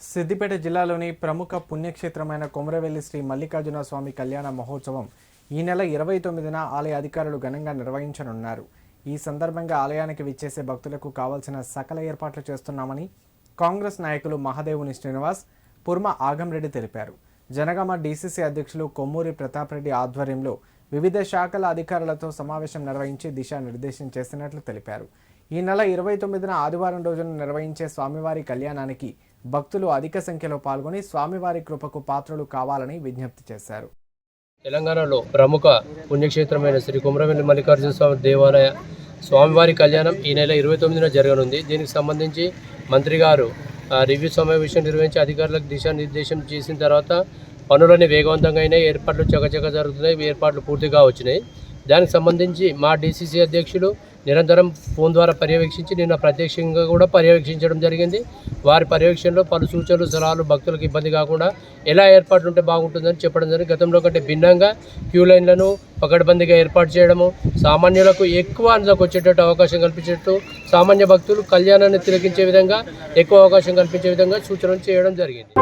సిద్దిపేట జిల్లాలోని ప్రముఖ పుణ్యక్షేత్రమైన కొమరవెల్లి శ్రీ మల్లికార్జున స్వామి కళ్యాణ మహోత్సవం ఈ నెల ఇరవై తొమ్మిదిన ఆలయ అధికారులు ఘనంగా నిర్వహించనున్నారు. ఈ సందర్భంగా ఆలయానికి విచ్చేసే భక్తులకు కావాల్సిన సకల ఏర్పాట్లు చేస్తున్నామని కాంగ్రెస్ నాయకులు మహాదేవుని శ్రీనివాస్ పుర్మ ఆగంరెడ్డి తెలిపారు. జనగామ డీసీసీ అధ్యక్షులు కొమ్మూరి ప్రతాప్ రెడ్డి ఆధ్వర్యంలో వివిధ శాఖల అధికారులతో సమావేశం నిర్వహించి దిశానిర్దేశం చేసినట్లు తెలిపారు. ఈ నెల ఇరవై తొమ్మిదిన ఆదివారం రోజున నిర్వహించే స్వామివారి కళ్యాణానికి భక్తులు అధిక సంఖ్యలో పాల్గొని స్వామివారి కృపకు పాత్రలు కావాలని విజ్ఞప్తి చేశారు. తెలంగాణలో ప్రముఖ పుణ్యక్షేత్రమైన శ్రీ కుమరవెల్లి మల్లికార్జున స్వామి దేవాలయ స్వామివారి కళ్యాణం ఈ నెల ఇరవై తొమ్మిదిన జరగనుంది. దీనికి సంబంధించి మంత్రి గారు రివ్యూ సమావేశం నిర్వహించి అధికారులకు దిశానిర్దేశం చేసిన తర్వాత పనులన్నీ వేగవంతంగా అయినాయి. ఏర్పాట్లు చకచక జరుగుతున్నాయి. ఏర్పాట్లు పూర్తిగా వచ్చినాయి. దానికి సంబంధించి మా డీసీసీ అధ్యక్షులు నిరంతరం ఫోన్ ద్వారా పర్యవేక్షించి నిన్న ప్రత్యక్షంగా కూడా పర్యవేక్షించడం జరిగింది. వారి పర్యవేక్షణలో పలు సూచనలు సలహాలు భక్తులకు ఇబ్బంది కాకుండా ఎలా ఏర్పాట్లు ఉంటే బాగుంటుందని చెప్పడం జరిగింది. గతంలో కంటే భిన్నంగా క్యూ లైన్లను పకడ్బందీగా ఏర్పాటు చేయడము సామాన్యులకు ఎక్కువ అందులోకి వచ్చేటట్టు అవకాశం కల్పించేట్టు సామాన్య భక్తులు కళ్యాణాన్ని తిలకించే విధంగా ఎక్కువ అవకాశం కల్పించే విధంగా సూచనలు చేయడం జరిగింది.